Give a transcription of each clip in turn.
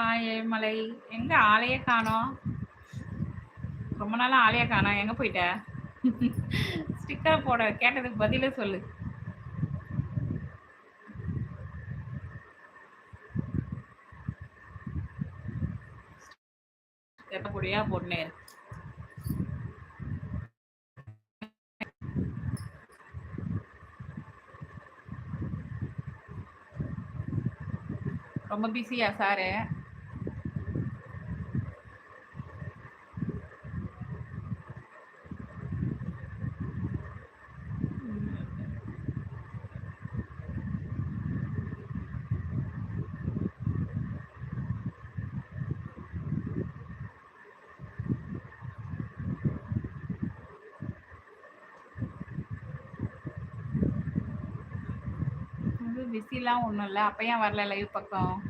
Hi Ezhumalai எங்க ஆளையே காணோம். ரொம்ப நாளா ஆளையே காணோம். எங்க போயிட்ட? ஸ்டிக்கர் போட கேட்டதுக்கு பதிலே சொல்லு. கேட்டபடியா போட்டுனே ரொம்ப பிஸியா சாரு இது பிஸிலாம் ஒன்றும் இல்லை அப்போ ஏன் வரல லைவ் பக்கம்.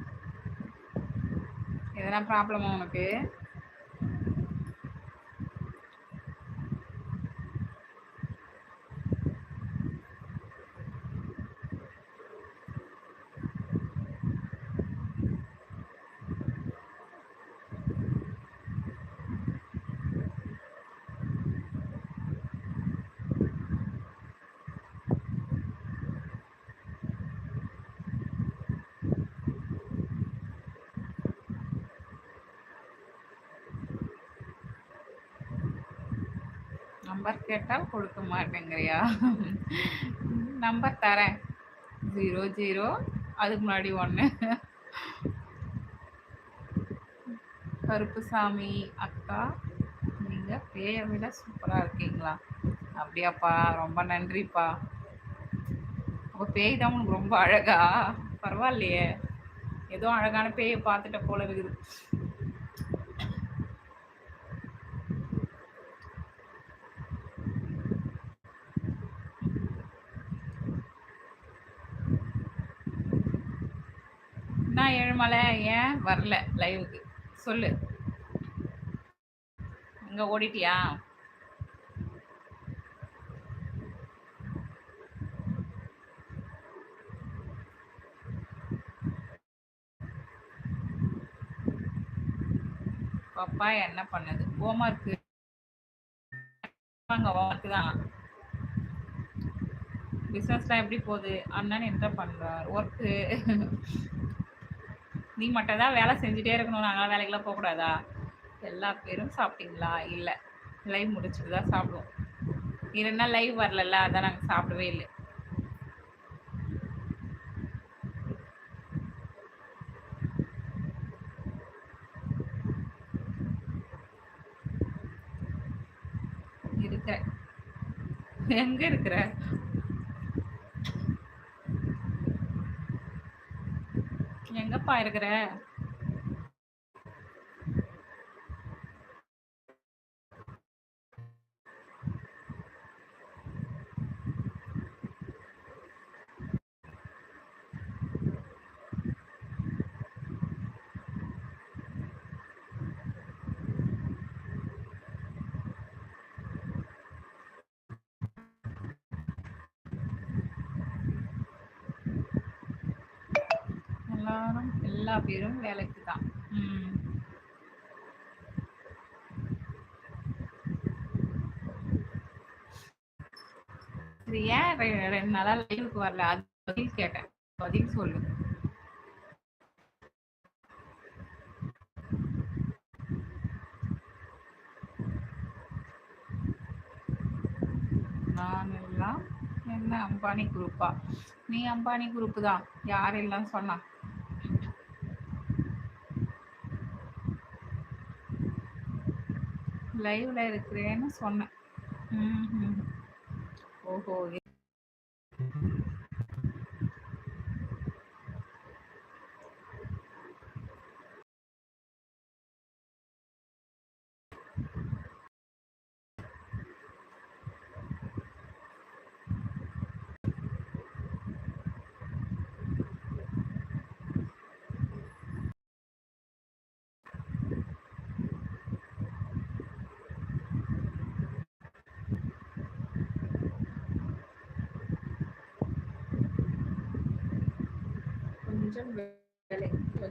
எதனா ப்ராப்ளமா உனக்கு? நம்பர் கேட்டால் கொடுக்க மாட்டேங்கிறியா? நம்பர் தரேன். Zero zero. அதுக்கு முன்னாடி ஒன்று கருப்புசாமி அக்கா நீங்கள் பேயை விட சூப்பராக இருக்கீங்களா? அப்படியாப்பா ரொம்ப நன்றிப்பா. அப்போ பேய் தான் உனக்கு ரொம்ப அழகா? பரவாயில்லையே. ஏதோ அழகான பேயை பார்த்துட்ட போல இருக்குது நான் ஏழுமலை ஏன் வரல லைவுக்கு. சொல்லு. இங்க ஓடிட்டியா? பாப்பா என்ன பண்ணுது? ஹோம்ஒர்க்கு அங்க ஹோம்ஒர்க் தான். பிஸ்னஸ்லாம் எப்படி போகுது? அண்ணன் என்ன பண்ணுறார் ஒர்க்கு. நீ மட்டும் தான் வேலை செஞ்சுட்டே இருக்கணும். நாங்களாம் வேலைக்கெல்லாம் போகக்கூடாதா? எல்லா பேரும் சாப்பிட்டீங்களா? இல்லை. லைவ் முடிச்சுட்டு தான் சாப்பிடுவோம். இல்லைன்னா லைவ் வரலல்ல அதான் நாங்கள் சாப்பிடவே இல்லை. இருக்க. எங்க இருக்கிற? எங்கப்பா இருக்கிற? எல்லாரும் எல்லா பேரும் வேலைக்கு தான். சரி ஏன் ரெ- ரெண்டு நாளா லைவுக்கு வரல? அது பதில் கேட்டேன். பதில் சொல்லு. நான் எல்லாம் என்ன? அம்பானி குரூப்பா நீ அம்பானி குரூப் தான். யாரெல்லாம் சொன்னா? லைவ்ல இருக்கிறேன்னு சொன்னேன். ஓஹோ கொஞ்சம் வேலை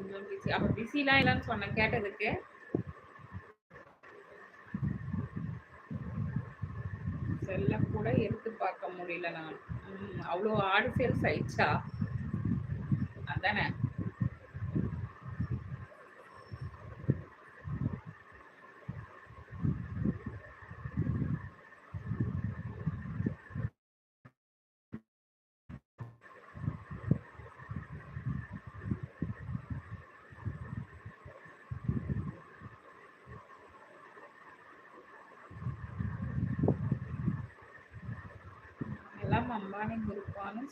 கொஞ்சம் பிஸி அப்ப பிஸிலாம் இல்லைன்னு சொன்னேன் கேட்டதுக்கு. செல்ல கூட எடுத்து பார்க்க முடியல நான். அவ்வளோ ஆடு சேல்ஸ் ஆயிடுச்சா? அதானே எல்லாம் அம்பானி குரூப்பான்னு சொன்னேன்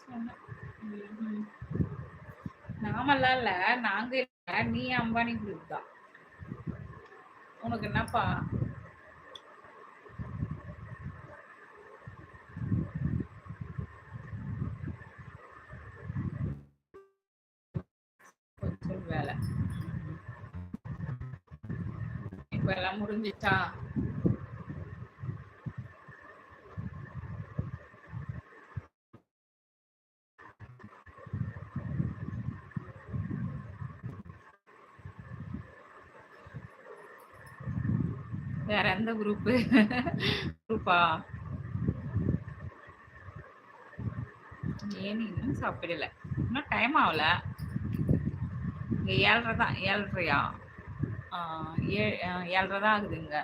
நாமெல்லாம் இல்ல. நாங்க இல்ல. நீ அம்பானி குரூப் தான். உனக்கு என்னப்பா? கொஞ்சம் வேலை. இப்ப எல்லாம் முடிஞ்சிட்டா எந்த குரூப்பு குரூப்பா ஏன் இன்னும் சாப்பிடல? இன்னும் டைம் ஆகல. இங்க ஏழரை தான் ஏழரையா? ஏ ஏழரை தான் ஆகுதுங்க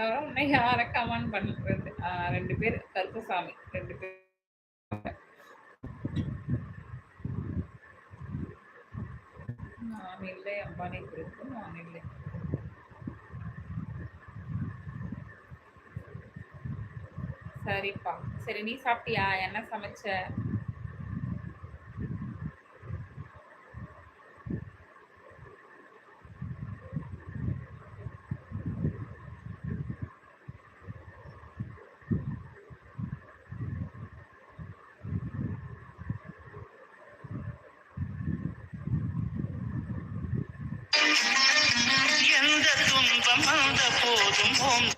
தவிர உன்னை யாரை கமெண்ட் பண்றது? ரெண்டு பேர் கருப்பசாமி ரெண்டு பேர். நான் இல்லை அம்பானி குரூப் நான் இல்லை. சரிப்பா. சரி நீ சாப்பிட்டியா? என்ன சமைச்ச எந்த அமர்ந்த போதும் ஓம்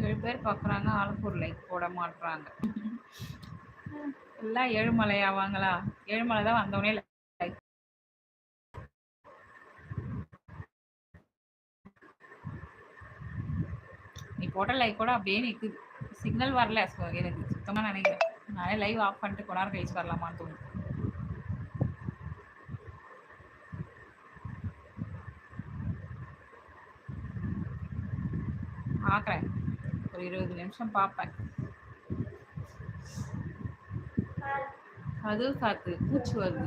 ஏழு பேர் பார்க்குறாங்க ஆளுக்கு ஒரு லைக் போட மாட்டுறாங்க எல்லாம் ஏழுமலை ஆவாங்களா ஏழுமலை தான் வந்தவொடனே லைக் நீ போட்ட லைவ் கூட அப்படியே நிற்குது சிக்னல் வரல. எனக்கு சுத்தமாக நினைக்கிறேன் நானே லைவ் ஆஃப் பண்ணிட்டு கொண்டாட கழிச்சு வரலாமான்னு தோணுது. பார்க்குறேன் ஒரு இருபது நிமிஷம் பார்ப்பேன் அதுவும் காத்து. பூச்சி வருது.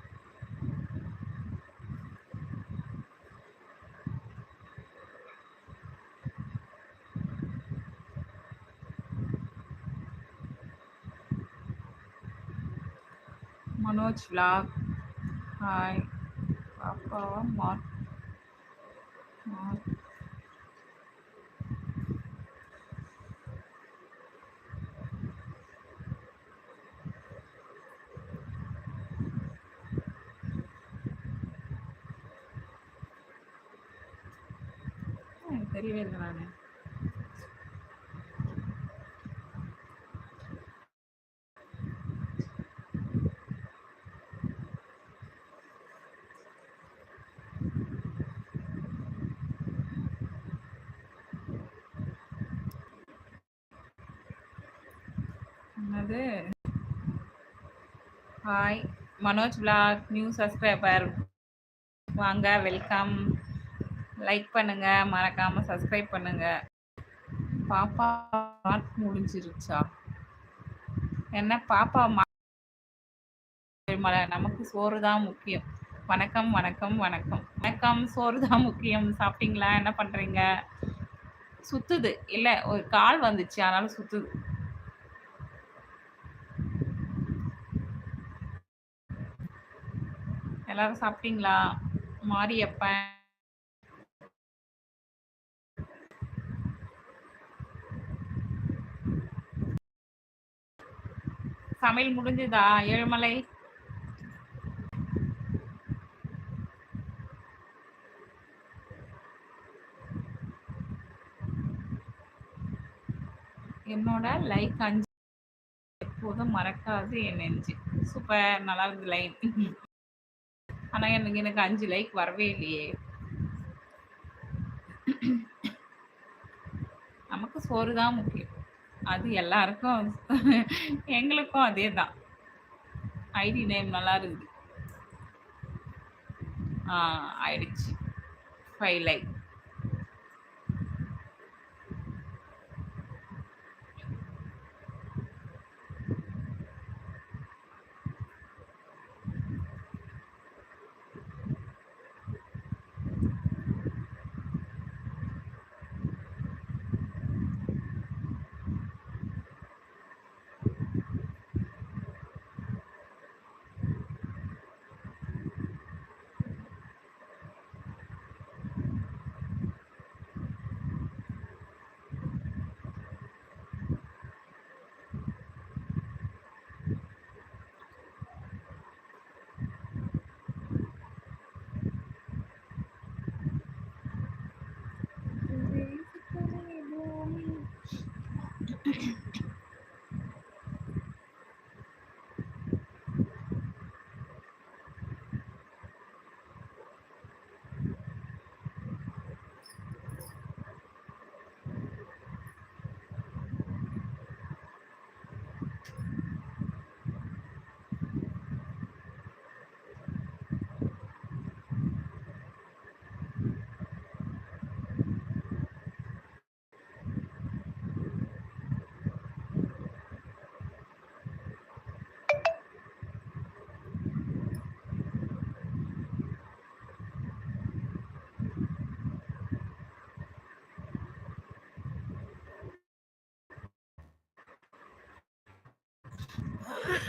மனோஜ் vlog ஹாய் பாப்பாவா மார்க் மார்க் எனக்கு தெரியவே இல்லை நான். என்னது hi Manoj vlog new subscriber வாங்க வெல்கம் லைக் பண்ணுங்க மறக்காம சப்ஸ்கிரைப் பண்ணுங்க. பாப்பா மார்க் முடிஞ்சிருச்சா? என்ன பாப்பா மா- நமக்கு சோறு தான் முக்கியம். வணக்கம் வணக்கம் வணக்கம். வணக்கம் சோறு தான் முக்கியம். சாப்பிட்டீங்களா? என்ன பண்ணுறீங்க சுத்துது. இல்லை ஒரு கால் வந்துச்சு அதனால சுத்துது. எல்லாரும் சாப்பிட்டீங்களா? மாரியப்பன். சமையல் முடிஞ்சுதா? ஏழுமலை. என்னோட லைக் அஞ்சு. எப்போதும் மறக்காது என் நெஞ்சு. சூப்பர். நல்லா இருக்கு லைன். ஆனால் எனக்கு எனக்கு அஞ்சு லைக் வரவே இல்லையே. நமக்கு சோறு தான் முக்கியம். அது எல்லாருக்கும் எங்களுக்கும் அதே தான் ஐடி நேம் நல்லா இருக்குது. ஆயிடுச்சு. Five like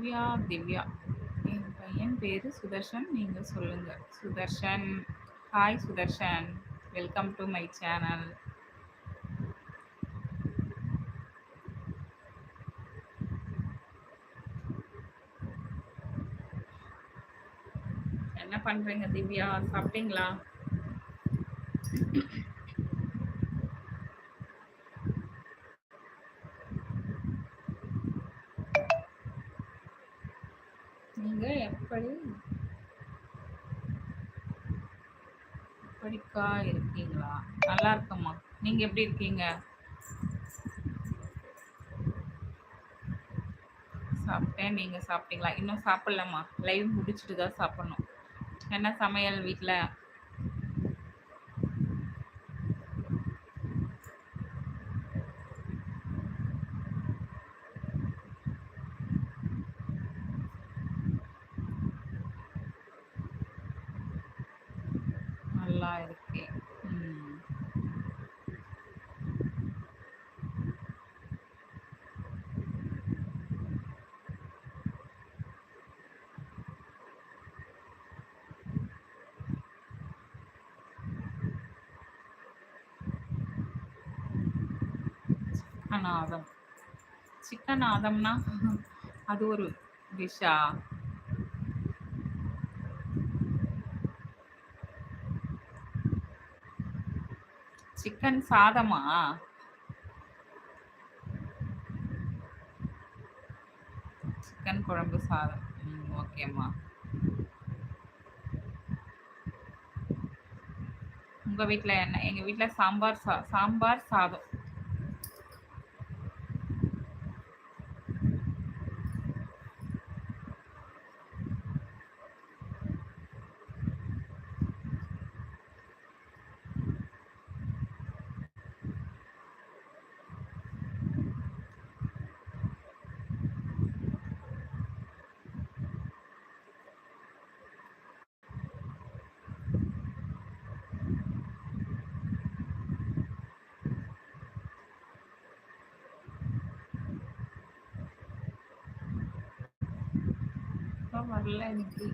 Divya Divya. என் பையன் பேர் சுதர்ஷன். நீங்கள் சொல்லுங்கள் Sudarshan. Hi Sudarshan. Welcome to my channel என்ன பண்ணுறீங்க திவ்யா? சாப்பிட்டீங்களா? நீங்கள் எப்படி எப்படிக்கா இருக்கீங்களா? நல்லா இருக்கம்மா. நீங்க எப்படி இருக்கீங்க? சாப்பிட்டேன். நீங்க சாப்பிட்டீங்களா? இன்னும் சாப்பிடலம்மா. லைவ் முடிச்சுட்டு தான் சாப்பிடணும். என்ன சமையல் வீட்டில் நல்லா இருக்கேன் ம் அநாதம் சிக்கன் ஆதம்னா அது ஒரு டிஷ்ஷா? சிக்கன் சாதமா? சிக்கன் குழம்பு சாதம். ம் ஓகேம்மா உங்கள் வீட்டில் என்ன? எங்கள் வீட்டில் சாம்பார் சா சாம்பார் சாதம். வரல எனக்கு.